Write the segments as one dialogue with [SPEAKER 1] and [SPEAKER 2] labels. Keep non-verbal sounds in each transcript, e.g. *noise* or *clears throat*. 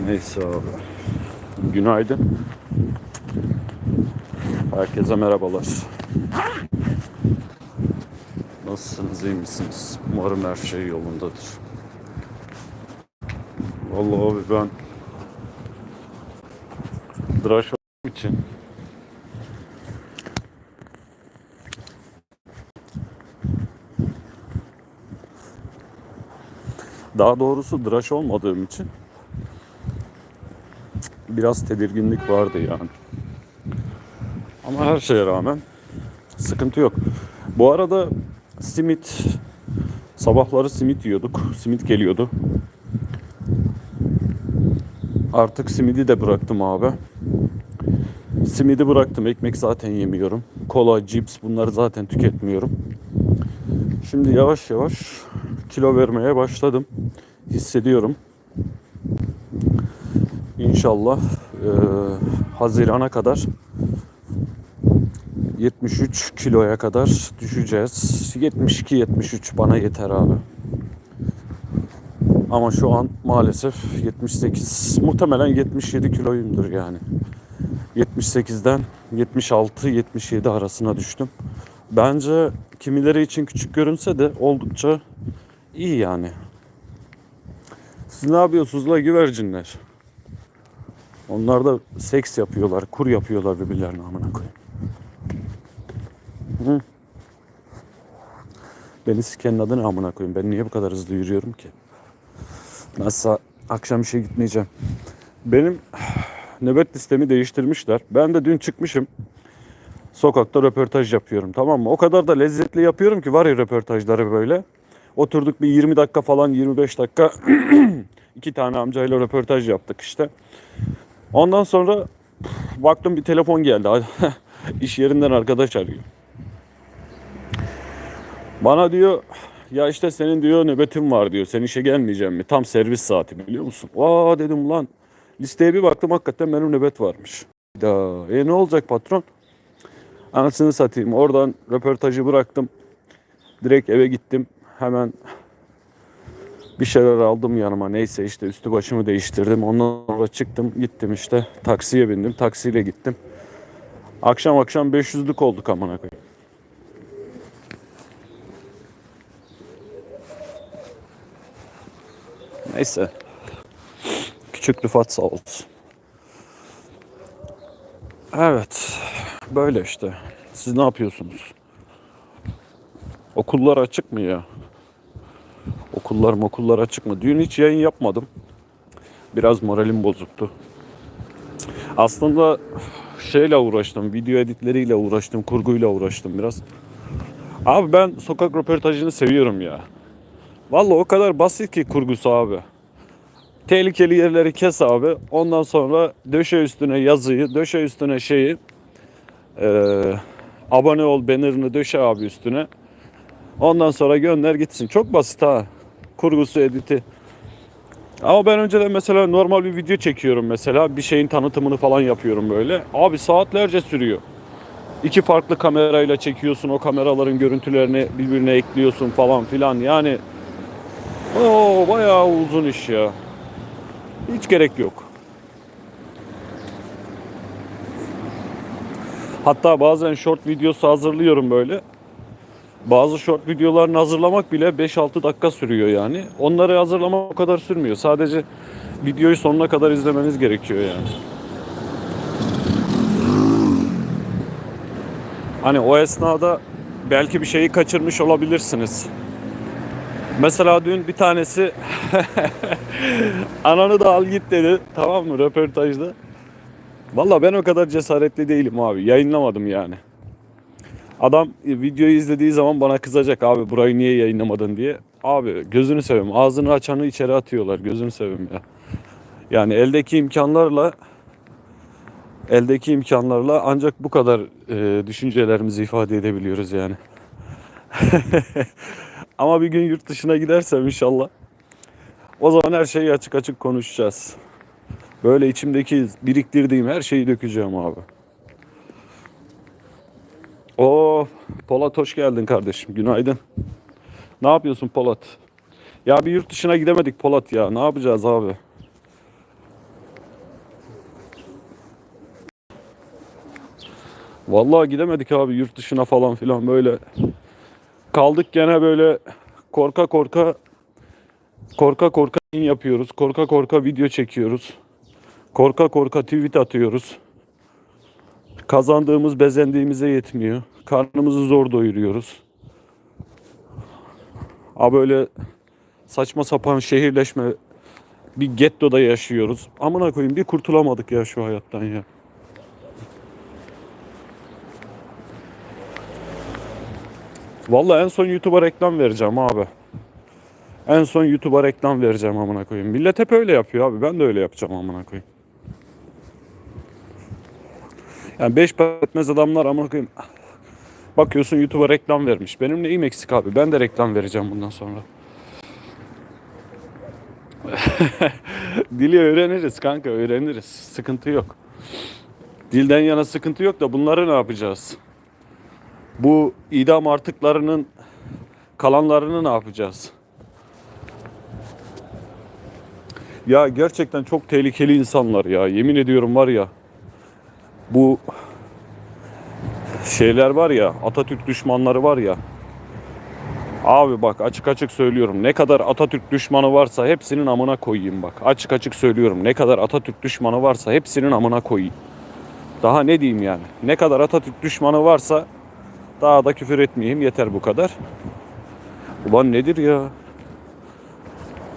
[SPEAKER 1] Neyse abi. Günaydın. Herkese merhabalar. Nasılsınız, iyi misiniz? Umarım her şey yolundadır. Vallahi abi ben tıraş için daha doğrusu tıraş olmadığım için biraz tedirginlik vardı yani. Ama her şeye rağmen sıkıntı yok. Bu arada simit sabahları simit yiyorduk. Simit geliyordu. Artık simidi de bıraktım abi. Simidi bıraktım. Ekmek zaten yemiyorum. Kola, cips bunları zaten tüketmiyorum. Şimdi yavaş yavaş kilo vermeye başladım. Hissediyorum. İnşallah e, Haziran'a kadar 73 kiloya kadar düşeceğiz. 72-73 bana yeter abi. Ama şu an maalesef 78 muhtemelen 77 kiloyumdur yani. 78'den 76-77 arasına düştüm. Bence kimileri için küçük görünse de oldukça iyi yani. Siz ne yapıyorsunuz la güvercinler? Onlar da seks yapıyorlar, kur yapıyorlar birbirlerine amına koyayım. Hı. Beni sikenin adını amına koyayım. Ben niye bu kadar hızlı yürüyorum ki? Nasıl akşam işe gitmeyeceğim. Benim nöbet listemi değiştirmişler. Ben de dün çıkmışım. Sokakta röportaj yapıyorum tamam mı? O kadar da lezzetli yapıyorum ki var ya röportajları böyle. Oturduk bir 20 dakika falan 25 dakika *clears throat* iki tane amcayla röportaj yaptık işte. Ondan sonra baktım bir telefon geldi. *laughs* İş yerinden arkadaş arıyor. Bana diyor ya işte senin diyor nöbetin var diyor. Sen işe gelmeyeceğim mi? Tam servis saati biliyor musun? Aa dedim lan. Listeye bir baktım hakikaten benim nöbet varmış. Da, e ne olacak patron? Anasını satayım. Oradan röportajı bıraktım. Direkt eve gittim. Hemen bir şeyler aldım yanıma. Neyse işte üstü başımı değiştirdim. Ondan sonra çıktım gittim işte. Taksiye bindim. Taksiyle gittim. Akşam akşam 500'lük olduk amına koyayım. Neyse. Küçük Rıfat sağ olsun. Evet. Böyle işte. Siz ne yapıyorsunuz? Okullar açık mı ya? Okullar okullar açık mı? Dün hiç yayın yapmadım. Biraz moralim bozuktu. Aslında şeyle uğraştım. Video editleriyle uğraştım. Kurguyla uğraştım biraz. Abi ben sokak röportajını seviyorum ya. Vallahi o kadar basit ki kurgusu abi. Tehlikeli yerleri kes abi. Ondan sonra döşe üstüne yazıyı, döşe üstüne şeyi. eee, abone ol bannerını döşe abi üstüne. Ondan sonra gönder gitsin. Çok basit ha. Kurgusu, editi. Ama ben önceden mesela normal bir video çekiyorum mesela. Bir şeyin tanıtımını falan yapıyorum böyle. Abi saatlerce sürüyor. İki farklı kamerayla çekiyorsun. O kameraların görüntülerini birbirine ekliyorsun falan filan. Yani o bayağı uzun iş ya. Hiç gerek yok. Hatta bazen short videosu hazırlıyorum böyle. Bazı short videolarını hazırlamak bile 5-6 dakika sürüyor yani. Onları hazırlamak o kadar sürmüyor. Sadece videoyu sonuna kadar izlemeniz gerekiyor yani. Hani o esnada belki bir şeyi kaçırmış olabilirsiniz. Mesela dün bir tanesi *laughs* ananı da al git dedi. Tamam mı röportajda. Valla ben o kadar cesaretli değilim abi. Yayınlamadım yani. Adam e, videoyu izlediği zaman bana kızacak abi burayı niye yayınlamadın diye. Abi gözünü seveyim ağzını açanı içeri atıyorlar gözünü seveyim ya. Yani eldeki imkanlarla eldeki imkanlarla ancak bu kadar e, düşüncelerimizi ifade edebiliyoruz yani. *laughs* Ama bir gün yurt dışına gidersem inşallah o zaman her şeyi açık açık konuşacağız. Böyle içimdeki biriktirdiğim her şeyi dökeceğim abi. Oo Polat hoş geldin kardeşim. Günaydın. Ne yapıyorsun Polat? Ya bir yurt dışına gidemedik Polat ya. Ne yapacağız abi? Vallahi gidemedik abi yurt dışına falan filan böyle. Kaldık gene böyle korka korka korka korka yapıyoruz. Korka korka video çekiyoruz. Korka korka tweet atıyoruz. Kazandığımız bezendiğimize yetmiyor. Karnımızı zor doyuruyoruz. A böyle saçma sapan şehirleşme bir gettoda yaşıyoruz. Amına koyayım bir kurtulamadık ya şu hayattan ya. Vallahi en son YouTube'a reklam vereceğim abi. En son YouTube'a reklam vereceğim amına koyayım. Millet hep öyle yapıyor abi. Ben de öyle yapacağım amına koyayım. Yani beş para etmez adamlar amına koyayım. Bakıyorsun YouTube'a reklam vermiş. Benim neyim eksik abi? Ben de reklam vereceğim bundan sonra. *laughs* Dili öğreniriz kanka öğreniriz. Sıkıntı yok. Dilden yana sıkıntı yok da bunları ne yapacağız? Bu idam artıklarının kalanlarını ne yapacağız? Ya gerçekten çok tehlikeli insanlar ya. Yemin ediyorum var ya. Bu şeyler var ya Atatürk düşmanları var ya. Abi bak açık açık söylüyorum. Ne kadar Atatürk düşmanı varsa hepsinin amına koyayım bak. Açık açık söylüyorum. Ne kadar Atatürk düşmanı varsa hepsinin amına koyayım. Daha ne diyeyim yani? Ne kadar Atatürk düşmanı varsa daha da küfür etmeyeyim yeter bu kadar. Ulan nedir ya?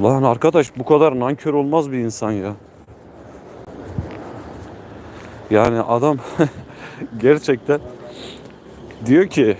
[SPEAKER 1] Ulan arkadaş bu kadar nankör olmaz bir insan ya. Yani adam *laughs* gerçekten diyor ki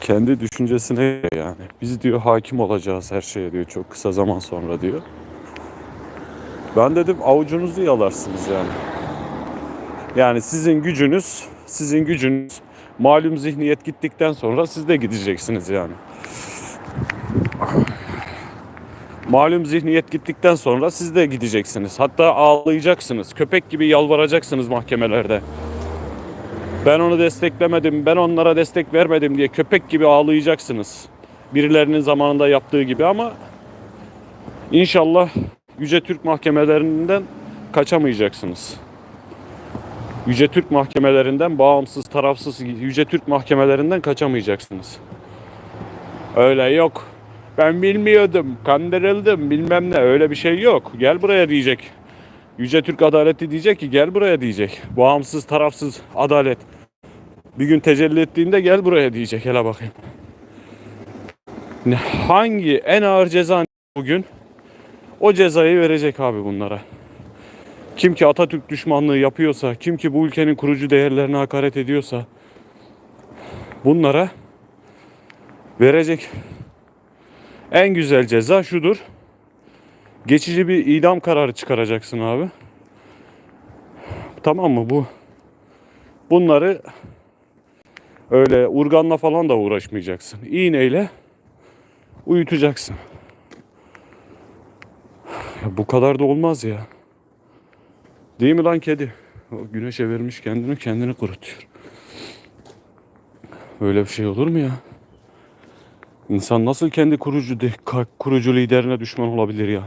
[SPEAKER 1] kendi düşüncesine yani biz diyor hakim olacağız her şeye diyor çok kısa zaman sonra diyor. Ben dedim avucunuzu yalarsınız yani. Yani sizin gücünüz, sizin gücünüz malum zihniyet gittikten sonra siz de gideceksiniz yani. Malum zihniyet gittikten sonra siz de gideceksiniz. Hatta ağlayacaksınız. Köpek gibi yalvaracaksınız mahkemelerde. Ben onu desteklemedim, ben onlara destek vermedim diye köpek gibi ağlayacaksınız. Birilerinin zamanında yaptığı gibi ama inşallah Yüce Türk mahkemelerinden kaçamayacaksınız. Yüce Türk mahkemelerinden bağımsız, tarafsız Yüce Türk mahkemelerinden kaçamayacaksınız. Öyle yok. Ben bilmiyordum, kandırıldım, bilmem ne. Öyle bir şey yok. Gel buraya diyecek. Yüce Türk adaleti diyecek ki gel buraya diyecek. Bağımsız, tarafsız adalet. Bir gün tecelli ettiğinde gel buraya diyecek. Hele bakayım. Hangi en ağır ceza bugün? O cezayı verecek abi bunlara. Kim ki Atatürk düşmanlığı yapıyorsa, kim ki bu ülkenin kurucu değerlerine hakaret ediyorsa bunlara verecek en güzel ceza şudur. Geçici bir idam kararı çıkaracaksın abi. Tamam mı bu? Bunları öyle urganla falan da uğraşmayacaksın. İğneyle uyutacaksın. Ya bu kadar da olmaz ya. Değil mi lan kedi? O güneşe vermiş kendini kendini kurutuyor. Böyle bir şey olur mu ya? İnsan nasıl kendi kurucu kurucu liderine düşman olabilir ya?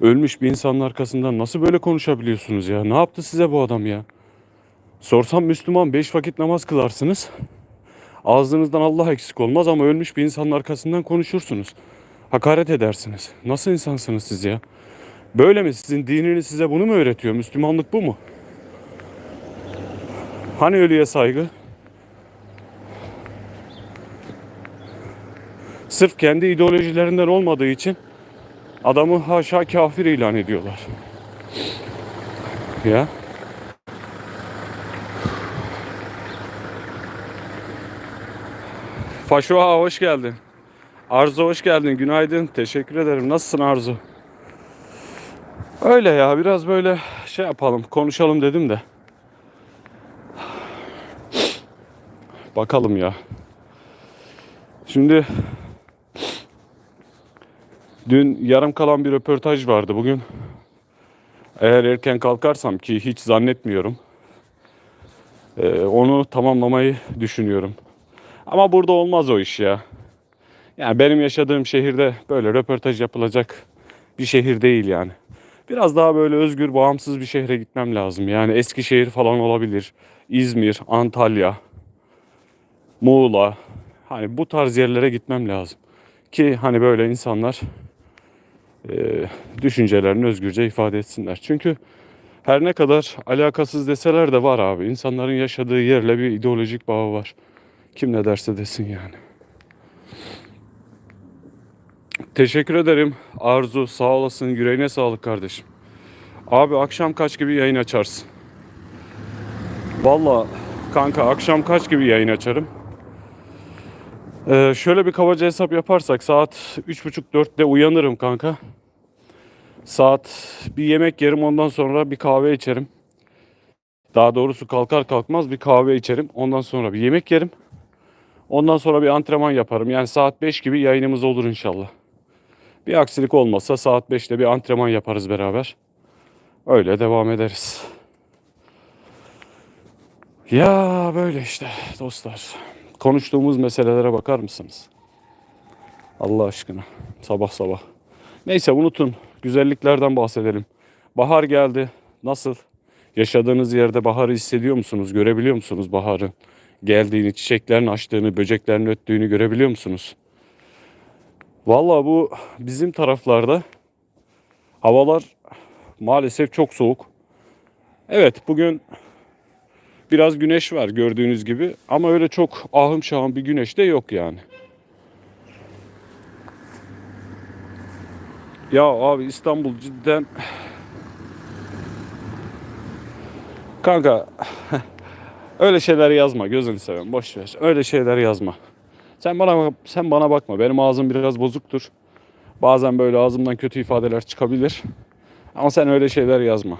[SPEAKER 1] Ölmüş bir insanın arkasından nasıl böyle konuşabiliyorsunuz ya? Ne yaptı size bu adam ya? Sorsam Müslüman beş vakit namaz kılarsınız. Ağzınızdan Allah eksik olmaz ama ölmüş bir insanın arkasından konuşursunuz. Hakaret edersiniz. Nasıl insansınız siz ya? Böyle mi? Sizin dininiz size bunu mu öğretiyor? Müslümanlık bu mu? Hani ölüye saygı? Sırf kendi ideolojilerinden olmadığı için adamı haşa kafir ilan ediyorlar. Ya. Faşoha hoş geldin. Arzu hoş geldin. Günaydın. Teşekkür ederim. Nasılsın Arzu? Öyle ya biraz böyle şey yapalım konuşalım dedim de. Bakalım ya. Şimdi dün yarım kalan bir röportaj vardı bugün. Eğer erken kalkarsam ki hiç zannetmiyorum. eee, onu tamamlamayı düşünüyorum. Ama burada olmaz o iş ya. Yani benim yaşadığım şehirde böyle röportaj yapılacak bir şehir değil yani. Biraz daha böyle özgür, bağımsız bir şehre gitmem lazım. Yani Eskişehir falan olabilir. İzmir, Antalya, Muğla. Hani bu tarz yerlere gitmem lazım. Ki hani böyle insanlar düşüncelerini özgürce ifade etsinler. Çünkü her ne kadar alakasız deseler de var abi. İnsanların yaşadığı yerle bir ideolojik bağı var. Kim ne derse desin yani. Teşekkür ederim Arzu. Sağ olasın. Yüreğine sağlık kardeşim. Abi akşam kaç gibi yayın açarsın? Valla kanka akşam kaç gibi yayın açarım? Ee, şöyle bir kabaca hesap yaparsak saat 3.30-4'te uyanırım kanka. Saat bir yemek yerim ondan sonra bir kahve içerim. Daha doğrusu kalkar kalkmaz bir kahve içerim. Ondan sonra bir yemek yerim. Ondan sonra bir antrenman yaparım. Yani saat 5 gibi yayınımız olur inşallah. Bir aksilik olmazsa saat 5'te bir antrenman yaparız beraber. Öyle devam ederiz. Ya böyle işte dostlar. Konuştuğumuz meselelere bakar mısınız? Allah aşkına. Sabah sabah. Neyse unutun. Güzelliklerden bahsedelim. Bahar geldi. Nasıl? Yaşadığınız yerde baharı hissediyor musunuz? Görebiliyor musunuz baharın geldiğini, çiçeklerin açtığını, böceklerin öttüğünü görebiliyor musunuz? Vallahi bu bizim taraflarda havalar maalesef çok soğuk. Evet bugün biraz güneş var gördüğünüz gibi ama öyle çok ahım şahım bir güneş de yok yani. Ya abi İstanbul cidden Kanka öyle şeyler yazma gözünü seveyim boş ver. Öyle şeyler yazma. Sen bana sen bana bakma. Benim ağzım biraz bozuktur. Bazen böyle ağzımdan kötü ifadeler çıkabilir. Ama sen öyle şeyler yazma.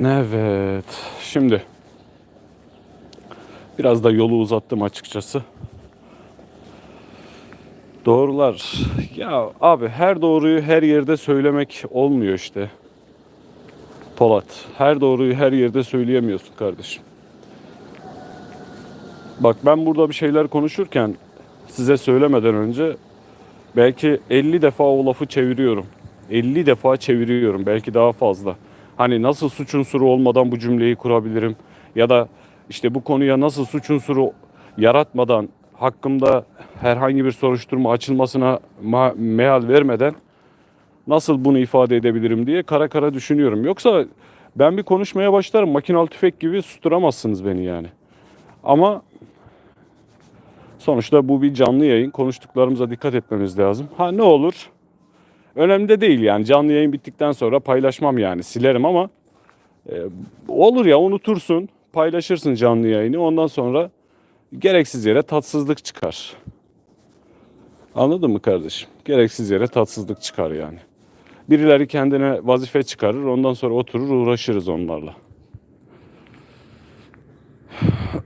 [SPEAKER 1] Evet. Şimdi biraz da yolu uzattım açıkçası. Doğrular. Ya abi her doğruyu her yerde söylemek olmuyor işte. Polat. Her doğruyu her yerde söyleyemiyorsun kardeşim. Bak ben burada bir şeyler konuşurken size söylemeden önce belki 50 defa o lafı çeviriyorum. 50 defa çeviriyorum belki daha fazla. Hani nasıl suç unsuru olmadan bu cümleyi kurabilirim ya da işte bu konuya nasıl suç unsuru yaratmadan hakkımda herhangi bir soruşturma açılmasına ma- meal vermeden nasıl bunu ifade edebilirim diye kara kara düşünüyorum. Yoksa ben bir konuşmaya başlarım makinalı tüfek gibi susturamazsınız beni yani. Ama sonuçta bu bir canlı yayın. Konuştuklarımıza dikkat etmemiz lazım. Ha ne olur? Önemli de değil yani. Canlı yayın bittikten sonra paylaşmam yani. Silerim ama e, olur ya unutursun. Paylaşırsın canlı yayını. Ondan sonra gereksiz yere tatsızlık çıkar. Anladın mı kardeşim? Gereksiz yere tatsızlık çıkar yani. Birileri kendine vazife çıkarır. Ondan sonra oturur uğraşırız onlarla.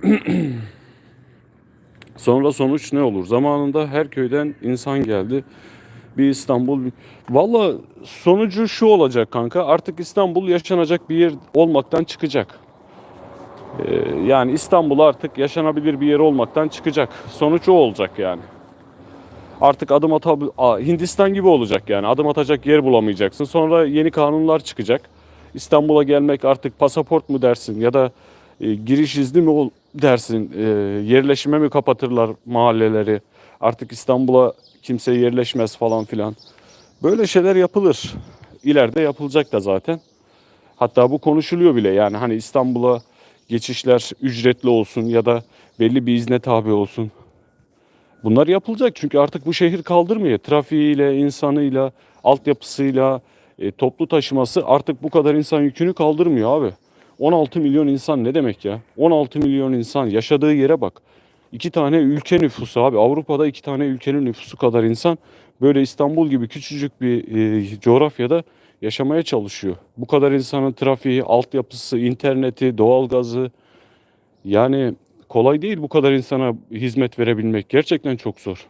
[SPEAKER 1] *clears throat* Sonra sonuç ne olur? Zamanında her köyden insan geldi. Bir İstanbul. Valla sonucu şu olacak kanka. Artık İstanbul yaşanacak bir yer olmaktan çıkacak. Ee, yani İstanbul artık yaşanabilir bir yer olmaktan çıkacak. Sonuç o olacak yani. Artık adım ata Hindistan gibi olacak yani. Adım atacak yer bulamayacaksın. Sonra yeni kanunlar çıkacak. İstanbul'a gelmek artık pasaport mu dersin ya da e, giriş izni mi ol dersin? E, yerleşime mi kapatırlar mahalleleri? Artık İstanbul'a kimse yerleşmez falan filan. Böyle şeyler yapılır. İleride yapılacak da zaten. Hatta bu konuşuluyor bile. Yani hani İstanbul'a geçişler ücretli olsun ya da belli bir izne tabi olsun. Bunlar yapılacak çünkü artık bu şehir kaldırmıyor. Trafiğiyle, insanıyla, altyapısıyla, e, toplu taşıması artık bu kadar insan yükünü kaldırmıyor abi. 16 milyon insan ne demek ya? 16 milyon insan yaşadığı yere bak. İki tane ülke nüfusu abi. Avrupa'da iki tane ülkenin nüfusu kadar insan böyle İstanbul gibi küçücük bir e, coğrafyada yaşamaya çalışıyor. Bu kadar insanın trafiği, altyapısı, interneti, doğalgazı yani kolay değil bu kadar insana hizmet verebilmek. Gerçekten çok zor.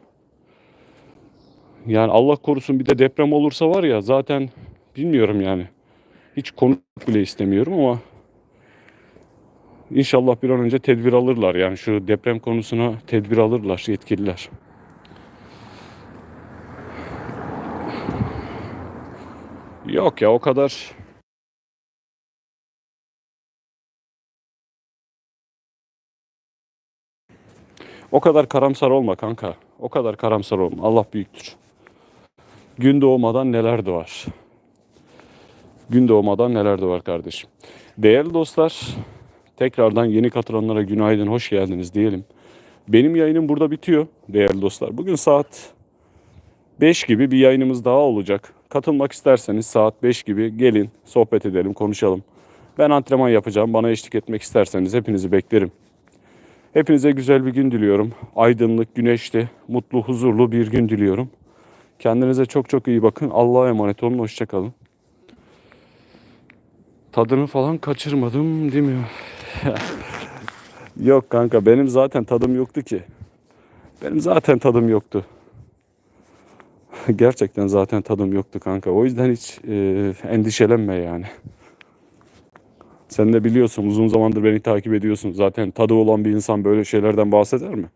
[SPEAKER 1] Yani Allah korusun bir de deprem olursa var ya zaten bilmiyorum yani. Hiç konuk bile istemiyorum ama inşallah bir an önce tedbir alırlar. Yani şu deprem konusuna tedbir alırlar yetkililer. Yok ya o kadar O kadar karamsar olma kanka. O kadar karamsar olma. Allah büyüktür. Gün doğmadan neler doğar. Gün doğmadan neler doğar kardeşim. Değerli dostlar, tekrardan yeni katılanlara günaydın, hoş geldiniz diyelim. Benim yayınım burada bitiyor değerli dostlar. Bugün saat 5 gibi bir yayınımız daha olacak. Katılmak isterseniz saat 5 gibi gelin, sohbet edelim, konuşalım. Ben antrenman yapacağım. Bana eşlik etmek isterseniz hepinizi beklerim. Hepinize güzel bir gün diliyorum. Aydınlık, güneşli, mutlu, huzurlu bir gün diliyorum. Kendinize çok çok iyi bakın. Allah'a emanet olun. Hoşçakalın. Tadını falan kaçırmadım değil mi? *laughs* Yok kanka benim zaten tadım yoktu ki. Benim zaten tadım yoktu. *laughs* Gerçekten zaten tadım yoktu kanka. O yüzden hiç e, endişelenme yani. Sen de biliyorsun uzun zamandır beni takip ediyorsun. Zaten tadı olan bir insan böyle şeylerden bahseder mi?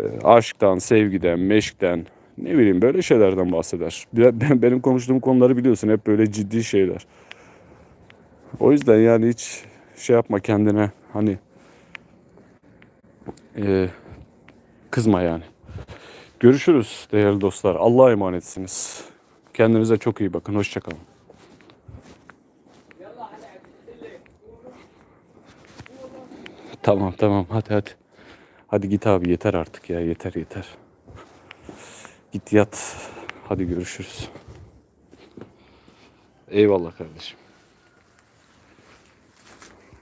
[SPEAKER 1] E, aşktan, sevgiden, meşkten ne bileyim böyle şeylerden bahseder. Ben, benim konuştuğum konuları biliyorsun hep böyle ciddi şeyler. O yüzden yani hiç şey yapma kendine hani e, kızma yani. Görüşürüz değerli dostlar. Allah'a emanetsiniz. Kendinize çok iyi bakın. Hoşçakalın. Tamam tamam hadi hadi. Hadi git abi yeter artık ya yeter yeter. Git yat. Hadi görüşürüz. Eyvallah kardeşim.